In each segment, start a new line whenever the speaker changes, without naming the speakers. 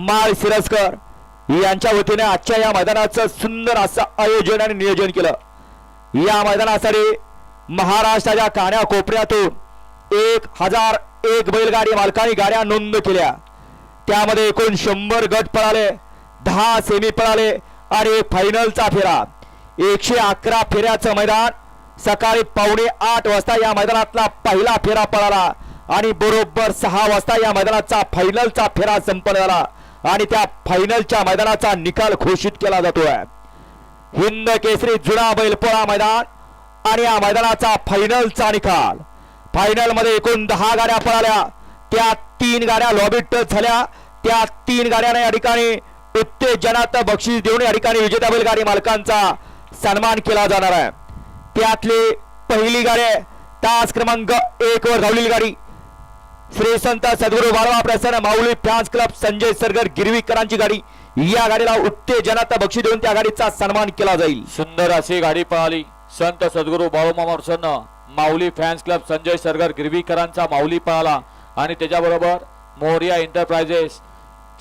माळ सिरस्कर यांच्या वतीने आजच्या या मैदानाचं सुंदर असं आयोजन आणि नियोजन केलं. या मैदानासाठी महाराष्ट्राच्या कान्या कोपऱ्यातून एक हजार एक बैलगाडी मालकांनी गाड्या नोंद केल्या. त्यामध्ये एकूण शंभर गट पळाले दहा सेमी पळाले आणि एक फायनलचा फेरा. एकशे अकरा फेऱ्याचं मैदान सकाळी पावणे आठ वाजता या मैदानातला पहिला फेरा पळाला आणि बरोबर सहा वाजता या मैदानाचा फायनलचा फेरा संपन्न झाला. आणि त्या फायनलच्या मैदानाचा निकाल घोषित केला जातोय. हिंद केसरी जुना बैलपोळा मैदान आणि या मैदानाचा फायनलचा निकाल. फायनलमध्ये एकूण दहा गाड्या पळाल्या. त्या तीन गाड्या लॉबी टच झाल्या. त्या तीन गाड्यांना या ठिकाणी उत्तेजनात बक्षीस देऊन या ठिकाणी विजेता बैलगाडी मालकांचा सन्मान केला जाणार आहे. त्यातली पहिली गाडी तास क्रमांक एक वर धावलेली गाडी. श्री संत सद्गुरू बाळवा प्रसन्न माऊली फॅन्स क्लब संजय सरगर गिरवीकरांची गाडी. या गाडीला उत्तेजनात बक्षी देऊन त्या गाडीचा सन्मान केला जाईल.
सुंदर अशी गाडी पळाली संत सद्गुरू बाळूमामा प्रसन्न माऊली फॅन्स क्लब संजय सरगर गिरवीकरांचा माऊली पळाला आणि त्याच्याबरोबर मोरिया एंटरप्राइजेस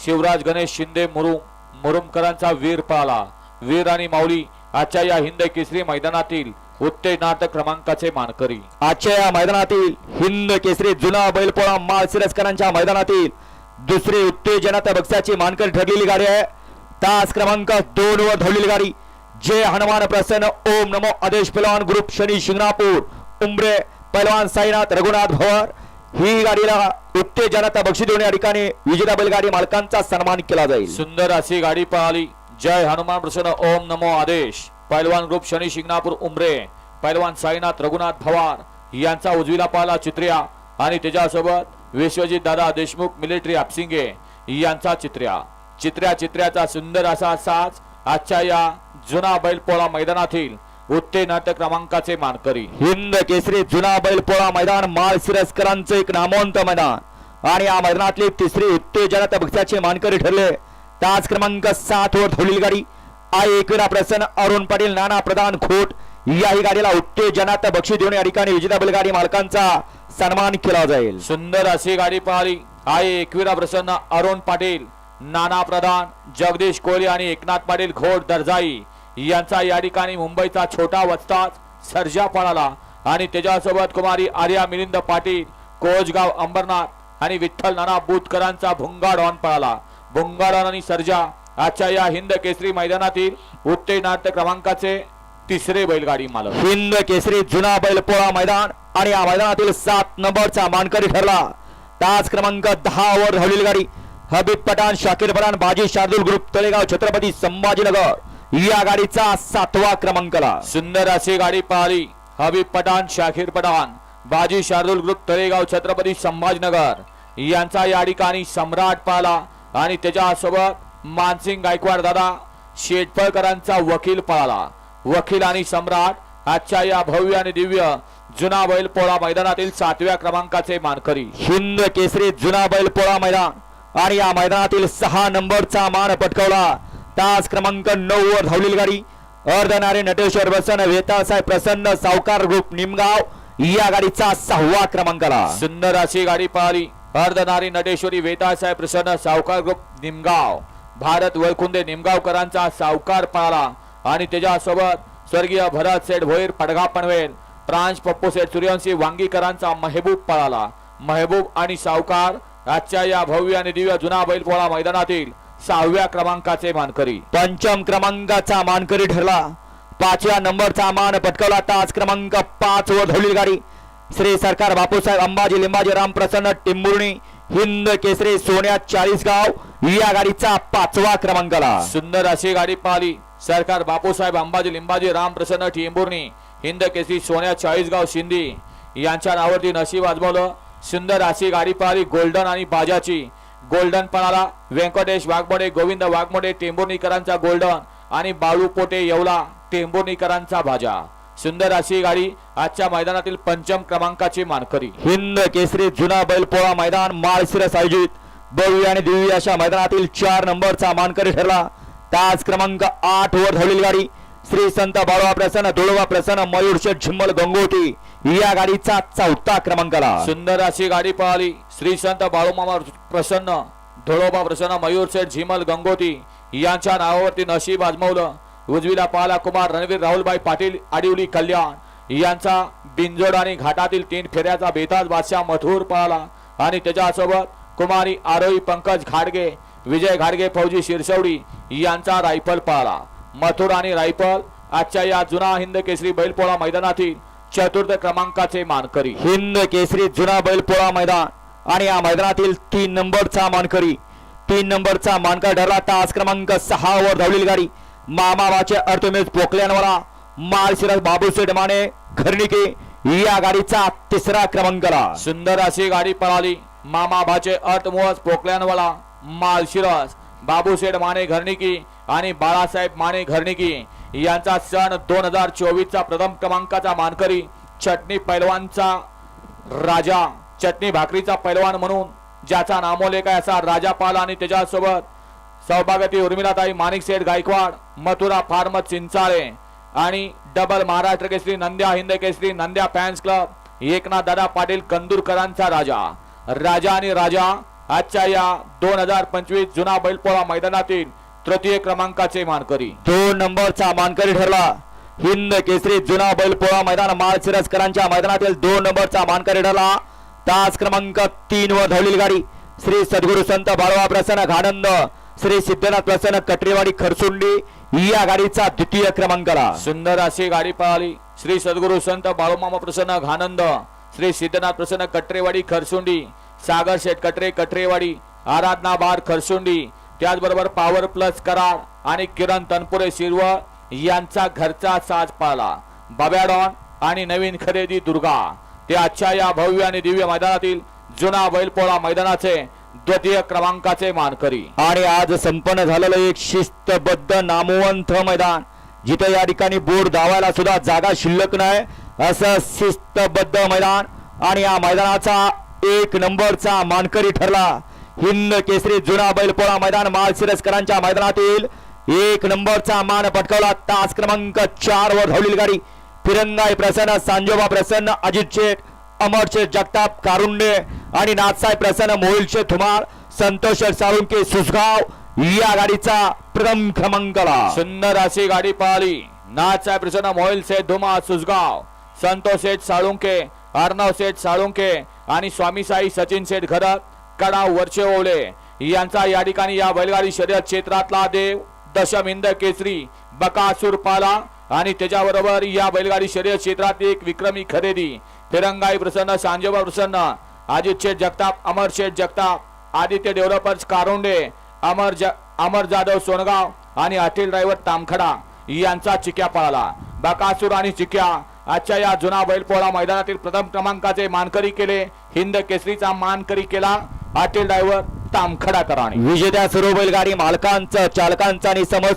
शिवराज गणेश शिंदे मुरुम मुरुमकरांचा वीर पळाला वीर आणि माऊली आजच्या या हिंद केसरी मैदानातील उत्तेजनार्थ क्रमांकाचे मानकरी.
आजच्या या मैदानातील हिंद केसरी जुना बैलपोळा माळशिरस्करांच्या मैदानातील दुसरी उत्तेजनात बक्षाची मानकरी ठरलेली गाडी आहे. तास क्रमांक दोन वर धावलेली गाडी. जय हनुमान प्रसन्न. ओम नमो आदेश पहलवान ग्रुप शनी शिंगणापूर. उमरे पहलवान साईनाथ रघुनाथ भवर. ही गाडीला उत्तेजनात बक्षीस देऊन या ठिकाणी विजेता बैलगाडी मालकांचा सन्मान केला जाईल.
सुंदर अशी गाडी पळाली. जय हनुमान प्रसन्न. ओम नमो आदेश. पैलवान ग्रुप शनी शिंगणापूर उमरे पैलवान साईनाथ रघुनाथ भवार यांचा उजवीला पाला चित्र्या आणि त्याच्यासोबत विश्वजित दादा देशमुख मिलिटरी आपसिंगे यांचा चित्र्या. चित्र्या चित्र्याचा सुंदर असा साज आजच्या या जुना बैलपोळा मैदानातील उत्तेजनार्थ क्रमांकाचे मानकरी.
हिंद केसरी जुना बैलपोळा मैदान माळ सिरस्करांचं एक नामवंत मैदान. आणि या मैदानातली तिसरी उत्तेजनात बक्षाचे मानकरी ठरले. तास क्रमांक सात वर धावलेली गाडी आय एकविरा प्रसन्न अरुण पाटील नाना प्रधान खोट याही गाडीला उत्तेजनात बक्षीस देऊन या ठिकाणी विजेता बैलगाडी मालकांचा सन्मान केला जाईल.
सुंदर अशी गाडी पळाली आय एकविरा प्रसन्न अरुण पाटील नाना प्रधान जगदीश कोहली आणि एकनाथ पाटील घोट दर्जाई यांचा या ठिकाणी मुंबईचा छोटा वस्ताद सर्जा पळाला. आणि त्याच्यासोबत कुमारी आर्या मिलिंद पाटील कोचगाव अंबरनाथ आणि विठ्ठल नाना बुतकरांचा भुंगा डॉन पळाला. भुंगाड आणि सर्जा आजच्या या हिंद केसरी मैदानातील उत्तेजनार्थ क्रमांकाचे तिसरे बैलगाडी मालक.
हिंद केसरी जुना बैलपोळा मैदान आणि या मैदानातील सात नंबरचा मानकरी ठरला. तास क्रमांक दहा वर धावलेली गाडी. हबीब पठाण शाकीर पठाण बाजी शार्दुल ग्रुप तळेगाव छत्रपती संभाजीनगर. या गाडीचा सातवा क्रमांकला.
सुंदर अशी गाडी पळाली हबीब पठाण शाखीर पठाण बाजी शार्दुल ग्रुप तळेगाव छत्रपती संभाजीनगर. यांचा या ठिकाणी सम्राट पळाला आणि त्याच्यासोबत मानसिंग गायकवाड दादा शेटफळकरांचा वकील पळाला. वकील आणि सम्राट आजच्या या भव्य आणि दिव्य जुना बैल पोळा मैदानातील सातव्या क्रमांकाचे मानकरी.
हिंद केसरी जुना बैलपोळा मैदान. आणि या मैदानातील सहा नंबरचा मान पटकावला. तास क्रमांक नऊ वर धावलेली गाडी. अर्धनारी नटेश्वर प्रसन्न वेतासाहेब प्रसन्न सावकार ग्रुप निमगाव या गाडीचा सहावा क्रमांकाला.
सुंदर अशी गाडी पळाली. अर्धनारी नटेश्वरी वेतासाहेब प्रसन्न सावकार ग्रुप निमगाव. भारत वळखुंदे निमगावकरांचा सावकार पळाला आणि त्याच्यासोबत स्वर्गीय भरत सेठ भोईर पडगा पनवेल प्रांश पप्पू सेठ सूर्यवंशी वांगीकरांचा महबूब पळाला. महबूब आणि सावकार आजच्या या भव्य आणि दिव्य जुना बैलपोळा मैदानातील सहाव्या क्रमांकाचे मानकरी.
पंचम क्रमांकाचा मानकरी ठरला. पाचव्या नंबरचा मान पटकवला. तास क्रमांक पाच वर धवली गाडी. श्री सरकार बापूसाहेब अंबाजी लिंबाजी रामप्रसन्न टिंबुर्णी हिंद केसरी सोन्या चाळीसगाव या गाडीचा पाचवा क्रमांकाला
सुंदर अशी गाडी पाहिली. सरकार बापूसाहेब अंबाजी लिंबाजी रामप्रसन्न टिंबुर्णी हिंद केसरी सोन्या चाळीसगाव शिंदे यांच्या नावावरती नशीब आजमावलं. सुंदर अशी गाडी पाहिली गोल्डन आणि बाजाची. गोल्डन पणाला व्यंकटेश वाघमोडे गोविंद वाघमोडे टेंबुर्णीकरांचा गोल्डन आणि बाळू पोटे येवला टेंभुर्णीकरांचा भाजा सुंदर अशी गाडी आजच्या मैदानातील पंचम क्रमांकाची मानकरी.
हिंद केसरी जुना बैलपोळा मैदान माळशिरस आयोजित. भव्य आणि दिव्य अशा मैदानातील चार नंबरचा मानकरी ठरला. तास क्रमांक आठ वर धावलेली गाडी. श्री संत बाळवा प्रसन्न तुळवा प्रसन्न मयूर शेठ झिम्मल गंगोटी या गाडीचा चौथा क्रमांकाला.
सुंदर अशी गाडी पळाली श्री संत बाळूमामा प्रसन्न धोळोबा प्रसन्न मयूर सेठ झिमल गंगोती यांच्या नावावरती नशीब आजमावलं. उजवीला पाला कुमार रणवीर राहुलबाई पाटील आडिवली कल्याण. यांचा बिंजोड आणि घाटातील तीन फेऱ्याचा बेताज बादशाह मथुर पळाला आणि त्याच्यासोबत कुमारी आरोही पंकज घाडगे विजय घाडगे फौजी शिरसवडी यांचा रायफल पळाला मथुर आणि रायफल आजच्या या जुना हिंद केसरी बैलपोळा मैदानातील चतुर्थ क्रमांकाचे मानकरी.
हिंद केसरी जुना बैलपोळा मैदान. आणि या मैदानातील तीन नंबरचा मानकरी. तीन नंबरचा मानकर ठरला तास क्रमांक सहा वर धावलेली गाडी. मामाबाचे अर्थमेज पोकल्यानवाला मालशिरस बाबूसेठ माने घरणिके या गाडीचा तिसरा क्रमांकला
सुंदर अशी गाडी पळाली. मामाबाचे भाचे अर्थमुळच पोकल्यानवाला मालशिरस बाबूसेठ माने घरणिकी आणि बाळासाहेब माने घरणिकी यांचा सण दोन हजार चोवीसचा प्रथम क्रमांकाचा मानकरी चटणी पैलवानचा राजा चटणी भाकरीचा पैलवान म्हणून ज्याचा नामोलेख आहे असा राजा पाल आणि त्याच्यासोबत सौभाग्यवती उर्मिलाताई माणिक शेठ गायकवाड मथुरा फार्म चिंचाळे आणि double Maharashtra Kesari Nandya Hind Kesari Nandya fans club Eknath Dada Patil कंदूरकरांचा राजा. राजा आणि राजा आजच्या या दोन हजार पंचवीस जुना बैलपोळा मैदानातील तृतीय क्रमांकाचे मानकरी.
दोन नंबरचा मानकरी ठरला. हिंद केसरी जुना बैलपोळा मैदान माळशिरसकरांच्या मैदानातील दोन नंबरचा मानकरी ठरला. तास क्रमांक तीन वर धावलेली गाडी. श्री सद्गुरु संत बाळवा प्रसन्न घानंद श्री सिद्धनाथ प्रसन्न कटरेवाडी खरसुंडी या गाडीचा द्वितीय क्रमांकाला.
सुंदर अशी गाडी पळाली श्री सद्गुरु संत बाळूमामा प्रसन्न घानंद श्री सिद्धनाथ प्रसन्न कटरेवाडी खरसुंडी सागर शेठ कटरे कटरेवाडी आराधना बार खरसुंडी त्याचबरोबर पॉवर प्लस कराड आणि किरण तनपुरे शिरव यांचा घरचा साज पाळला बब्याडॉन आणि नवीन खरेदी दुर्गा. ते आजच्या या भव्य आणि दिव्य मैदानातील जुना बैलपोळा मैदानाचे द्वितीय क्रमांकाचे मानकरी.
आणि आज संपन्न झालेलं एक शिस्तबद्ध नामवंत मैदान. जिथे या ठिकाणी बोर्ड धावायला सुद्धा जागा शिल्लक नाही असं शिस्तबद्ध मैदान. आणि या मैदानाचा एक नंबरचा मानकरी ठरला. हिंद केसरी जुना बैलपोळा मैदान माळशिरसकरांच्या मैदानातील एक नंबरचा मान पटकावला. तास क्रमांक चार वर धावलेली गाडी. फिरंगाई प्रसन्न सांजोबा प्रसन्न अजित शेठ अमर शेठ जगताप कारुंडे आणि नाथसाहेब प्रसन्न मोहिलचे शेठ धुमाळ संतोष साळुंके सुसगाव या गाडीचा प्रथम क्रमांकाला.
सुंदर अशी गाडी पळाली नाथसाहेब प्रसन्न मोहिल सेठ धुमा सुसगाव संतोष शेठ साळुंके अर्णव शेठ साळुंके आणि स्वामी साई सचिन शेठ घरत कडा वरचे ओवले यांचा या ठिकाणी या बैलगाडी शर्यत क्षेत्रातला देव दशम इंद केसरी बकासूर पाला आणि त्याच्याबरोबर या बैलगाडी शर्यत क्षेत्रात एक विक्रमी खरेदी. तिरंगाई प्रसन्न सांजोबा प्रसन्न अजित शेठ जगताप अमर शेठ जगताप आदित्य डेव्हलपर्स कारोंडे अमर ज अमर जाधव सोनगाव आणि अटील ड्रायव्हर तामखडा यांचा चिक्या पळाला. बकासूर आणि चिक्या आजच्या या जुना बैलपोळा मैदानातील प्रथम क्रमांकाचे मानकरी केले. हिंद केसरीचा मानकरी केला. अटील ड्रायव्हर तामखडा कराणी.
विजेत्या सर्व बैलगाडी मालकांचं चालकांचं आणि समस्त